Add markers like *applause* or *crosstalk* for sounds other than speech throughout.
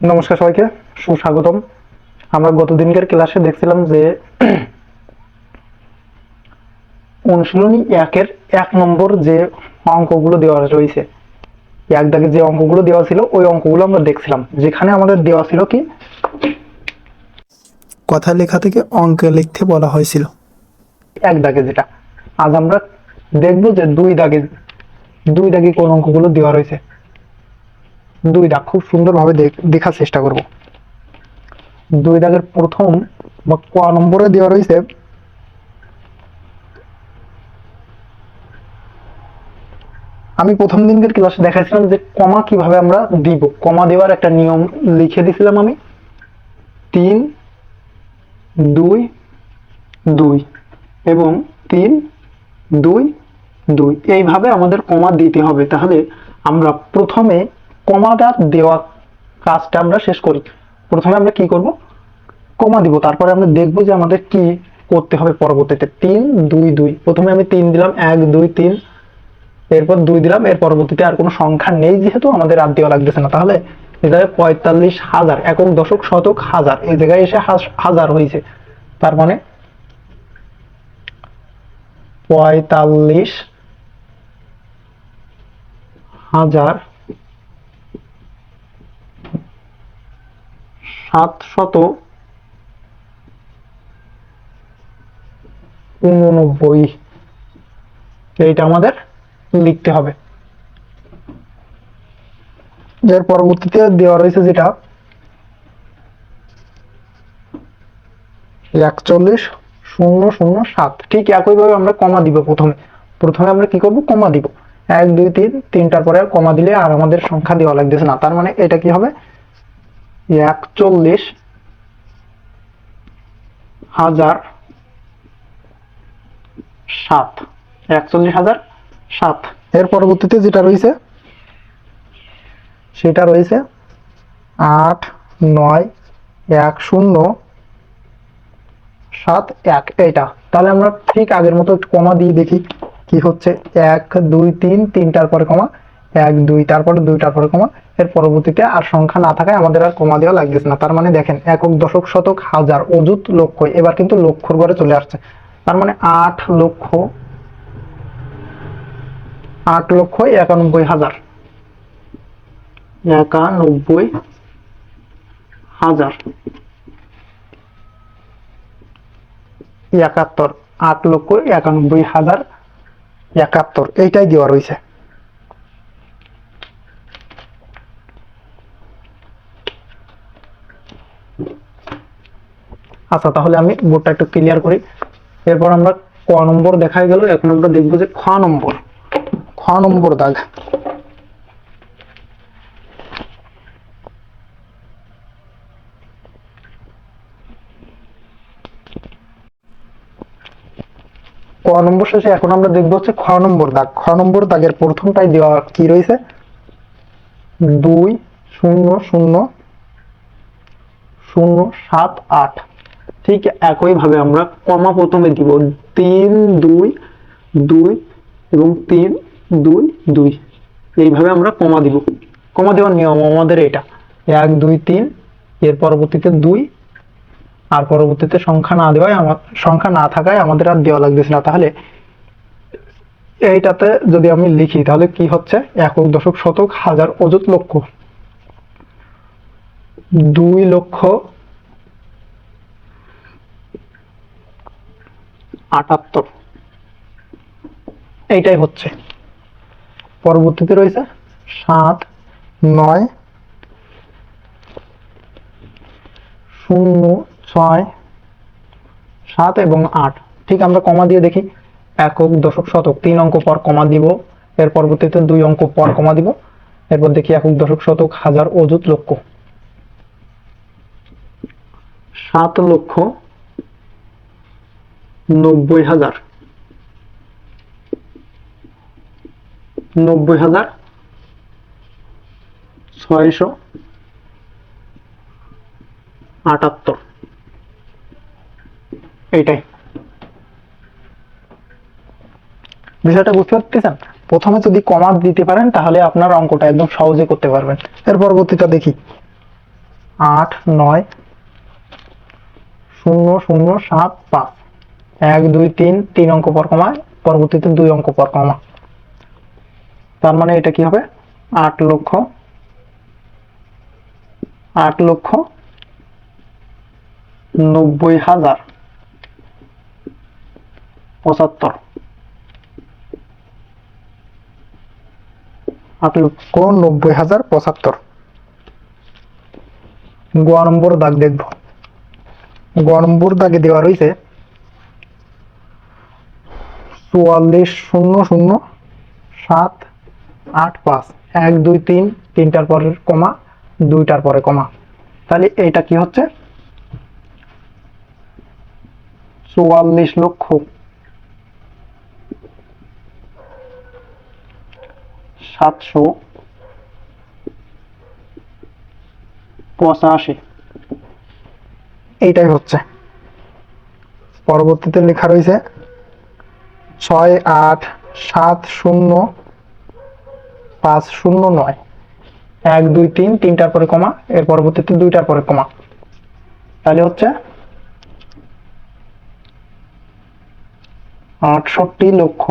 নমস্কার সবাইকে সুস্বাগতম। আমরা গত দিনকার ক্লাসে দেখছিলাম যে *clears throat* অনুশীলনী একের এক নম্বর যে অঙ্কগুলো দেওয়া রয়েছে এক দাগে যে অঙ্কগুলো দেওয়া ছিল ওই অঙ্কগুলো আমরা দেখছিলাম। যেখানে আমাদের দেওয়া ছিল কি? কথা লেখা থেকে অঙ্কে লিখতে বলা হয়েছিল। এক দাগে যেটা। আজ আমরা দেখব যে দুই দাগে দুই দাগে কোন অঙ্কগুলো দেওয়া রয়েছে। দুই দাগ খুব সুন্দরভাবে দেখ- দেখার চেষ্টা করব। দুই দাগের প্রথম বা ক নম্বরে দেওয়া রয়েছে, আমি প্রথম দিনকার ক্লাসে দেখাইছিলাম যে কমা কীভাবে আমরা দিব। কমা দেওয়ার একটা নিয়ম লিখে দিছিলাম আমি। তিন, দুই দুই এবং তিন, দুই দুই। এইভাবে আমাদের কমা দিতে হবে। তাহলে আমরা প্রথমে কমাটা দেওয়া কাজটা আমরা শেষ করি। প্রথমে আমরা কি করব? কমা দিব। তারপরে আমরা দেখব যে আমাদের কি করতে হবে পরবর্তীতে। তিন, দুই দুই। প্রথমে আমি তিন দিলাম। এক, দুই, তিন। এরপর দুই দিলাম। এর পরবর্তীতে আর কোনো সংখ্যা নেই যেহেতু আমাদের আর দেওয়া লাগতেছে না। তাহলে জায়গায় পঁয়তাল্লিশ হাজার, একক দশক শতক হাজার। এই জায়গায় এসে হাজার হয়েছে। তার মানে পঁয়তাল্লিশ হাজার সাতশত উননব্বই। এইটা আমাদের লিখতে হবে। এর পরবর্তীতে দেওয়া রয়েছে যেটা একচল্লিশ শূন্য শূন্য সাত। ঠিক একইভাবে আমরা কমা দিব প্রথমে। প্রথমে আমরা কি করব? কমা দিব। এক, দুই, তিন, তিনটার পরে কমা দিলে আর আমাদের সংখ্যা দেওয়া লাগতেছে না। তার মানে এটা কি হবে? একচল্লিশ হাজার সাত। একচল্লিশ হাজার সাত। এর পরবর্তীতে যেটা রয়েছে, সেটা রয়েছে আট, নয়, এক, শূন্য, সাত, এক। এইটা। তাহলে আমরা ঠিক আগের মতো একটু কমা দিয়ে দেখি কি হচ্ছে। এক, দুই, তিন, তিনটার পরে কমা এক, দুই, তারপরে দুইটার পরে কমা। এর পরবর্তীতে আর সংখ্যা না থাকায় আমাদের আর কমা দেওয়া লাগতেছে না। তার মানে দেখেন, একক, দশক, শতক, হাজার, অযুত, লক্ষ, এবার কিন্তু লক্ষর ঘরে চলে আসছে। তার মানে আট লক্ষ আট লক্ষ একানব্বই হাজার। একানব্বই হাজার। একাত্তর, আট লক্ষ একানব্বই হাজার একাত্তর। এইটাই দেওয়া রয়েছে। আচ্ছা তাহলে আমি বোর্ডটা একটু ক্লিয়ার করি। এরপর আমরা ক নম্বর দেখাই গেল, এখন আমরা দেখব যে খ নম্বর। খ নম্বর দাগ। ক নম্বর শেষে এখন আমরা দেখব হচ্ছে খ নম্বর দাগ। খ নম্বর দাগের প্রথমটাই দেওয়া কি রয়েছে? দুই, শূন্য শূন্য শূন্য, সাত, আট। ঠিক একইভাবে আমরা কমা প্রথমে দিব তিন, দুই দুই এবং তিন, দুই দুই। এইভাবে আমরা কমা দিব। কমা দেওয়ার নিয়ম আমাদের এটা। এক, দুই, তিন, এর পরবর্তীতে দুই, আর পরবর্তীতে সংখ্যা না দেওয়ায় আমার সংখ্যা না থাকায় আমাদের আর দেওয়া লাগতেছে না। তাহলে এইটাতে যদি আমি লিখি, তাহলে কি হচ্ছে? একক দশক শতক হাজার অযুত লক্ষ। দুই লক্ষ আটাত্তর। এইটাই হচ্ছে। পরবর্তীতে রয়েছে সাত নয় শূন্য ছয় সাত এবং আট। ঠিক আমরা কমা দিয়ে দেখি। একক দশক শতক। তিন অঙ্ক পর কমা দিব। এর পরবর্তীতে দুই অঙ্ক পর কমা দিব। এরপর দেখি একক দশক শতক হাজার অযুত লক্ষ সাত লক্ষ নব্বই হাজার। নব্বই হাজার ছয়শো আটাত্তর। এইটাই। বিষয়টা বুঝতে পারতেছেন? প্রথমে যদি কমা দিতে পারেন, তাহলে আপনার অঙ্কটা একদম সহজে করতে পারবেন। এর পরবর্তীটা দেখি। আট, নয়, শূন্য শূন্য, সাত, পাঁচ। এক, দুই, তিন তিন অঙ্ক পর কমা পরবর্তীতে দুই অঙ্ক পর কমা তার মানে এটা কি হবে? আট লক্ষ আট লক্ষ নব্বই হাজার পঁচাত্তর। আট লক্ষ নব্বই হাজার পঁচাত্তর। গ নম্বর দাগ দেখব। গ নম্বর দাগে দেওয়া রয়েছে চুয়াল্লিশ শূন্য শূন্য সাত আট পাঁচ। এক, দুই, তিন, তিনটার পরে কমা, দুইটার পরে কমা। তাহলে এটা কি হচ্ছে? চুয়াল্লিশ লক্ষ। সাতশো পঁচাশি। এইটাই হচ্ছে। পরবর্তীতে লেখা রয়েছে ছয় আট সাত শূন্য, পাঁচ শূন্য নয়। এক, দুই, তিন, তিনটার পরে কমা, এর পরবর্তীতে দুইটার পরে কমা। তাহলে হচ্ছে আটষট্টি লক্ষ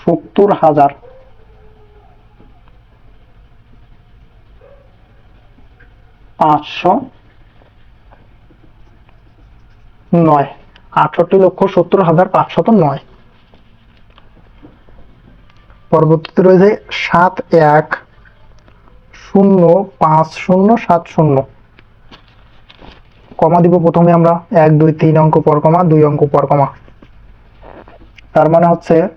সত্তর হাজার। পাঁচশো নয়। আটষট্টি লক্ষ সত্তর হাজার পাঁচশত নয়। পরবর্তীতে রয়েছে সাত এক শূন্য পাঁচ শূন্য সাত শূন্য। কমা দিব প্রথমে আমরা। এক, দুই, তিন অঙ্ক পর কমা, দুই অঙ্ক পর কমা। তার মানে হচ্ছে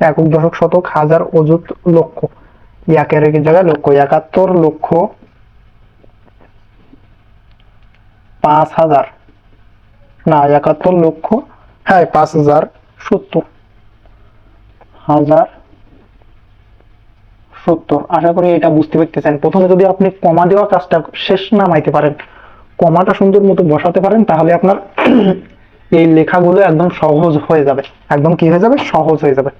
একক দশক শতক হাজার অযুত লক্ষ। একের এক জায়গায় লক্ষ, একাত্তর লক্ষ পাঁচ হাজার। না, একাত্তর লক্ষ হ্যাঁ পাঁচ হাজার সত্তর। হাজার সত্তর। আশা করি এটা বুঝতে পারতেছেন প্রথমে যদি আপনি কমা দেওয়া কাজটা শেষ নামাইতে পারেন, কমাটা সুন্দর মতো বসাতে পারেন, তাহলে আপনার *clears throat* এই লেখাগুলো একদম সহজ হয়ে যাবে। একদম কি হয়ে যাবে? সহজ হয়ে যাবে।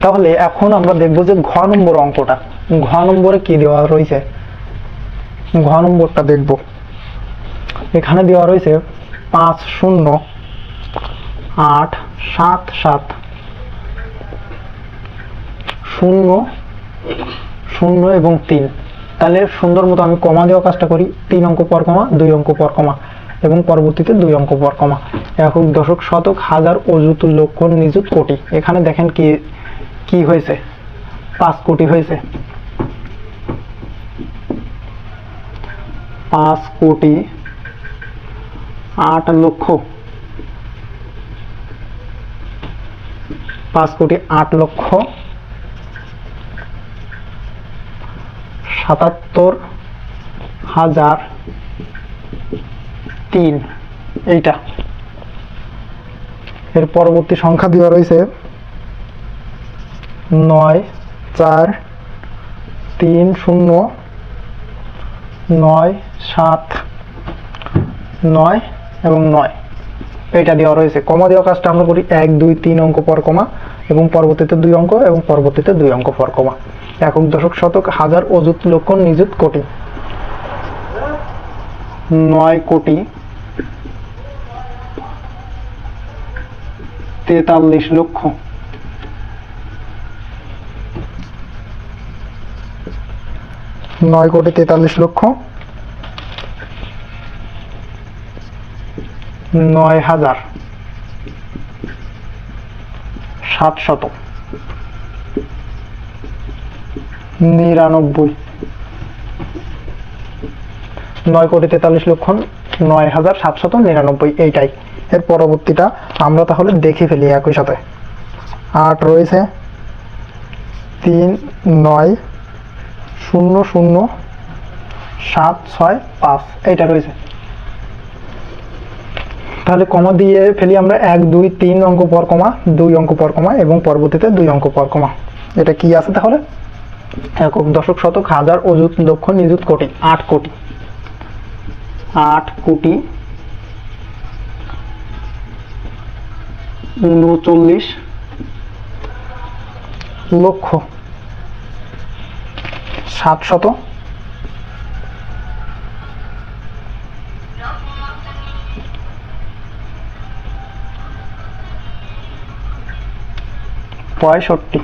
তাহলে এখন আমরা দেখব যে ঘ নম্বর অঙ্কটা। ঘ নম্বরে কি দেওয়া রয়েছে? ঘ নম্বরটা দেখব। এখানে দেওয়া রয়েছে পাঁচ শূন্য আট সাত সাত শূন্য শূন্য এবং তিন। তাহলে সুন্দর মতো আমি কমা দেওয়া কাজটা করি। তিন অঙ্ক পর কমা, দুই অঙ্ক পর কমা এবং পরবর্তীতে দুই অঙ্ক পর কমা। একক দশক শতক হাজার অযুত লক্ষ নিযুত কোটি। এখানে দেখেন কি কি হয়েছে? পাঁচ কোটি হয়েছে। পাঁচ কোটি আট লক্ষ। পাঁচ কোটি আট লক্ষ। সাতাত্তর হাজার তিন। এইটা। এর পরবর্তী সংখ্যা দেওয়া রয়েছে নয়, চার, তিন, শূন্য, নয়, সাত, নয় এবং নয়। এটা দেওয়া রয়েছে কমা দেওয়া কাজটা আমরা করি এক, দুই, তিন অঙ্ক পর কমা এবং পরবর্তীতে দুই অঙ্ক এবং পরবর্তীতে দুই অঙ্ক পর কমা। একক দশক শতক হাজার অযুত লক্ষ নিযুত কোটি। নয় কোটি তেতাল্লিশ লক্ষ। নয় কোটি তেতাল্লিশ লক্ষ নয় হাজার সাতশত নিরানব্বই। নয় কোটি তেতাল্লিশ লক্ষ নয় হাজার সাতশত নিরানব্বই এইটাই। এর পরবর্তীটা আমরা তাহলে দেখে ফেলি একই সাথে। আট রয়েছে। তিন, নয়, শূন্য শূন্য, সাত, ছয়, পাঁচ। এইটা রয়েছে। তাহলে কমা দিয়ে ফেলি আমরা এক, দুই, তিন অঙ্ক পর কমা, দুই অঙ্ক পর কমা এবং পরবর্তীতে দুই অঙ্ক পর কমা। এটা কি আছে তাহলে? একক দশক শতক হাজার অযুত লক্ষ নিযুত কোটি, আট কোটি। আট কোটি উনচল্লিশ লক্ষ সাতশত পঁয়ষট্টি।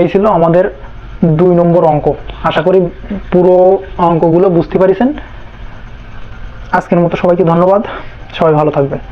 এই ছিল আমাদের দুই নম্বর অঙ্ক। আশা করি পুরো অঙ্কগুলো বুঝতে পারিছেন। আজকের মতো সবাইকে ধন্যবাদ। সবাই ভালো থাকবেন।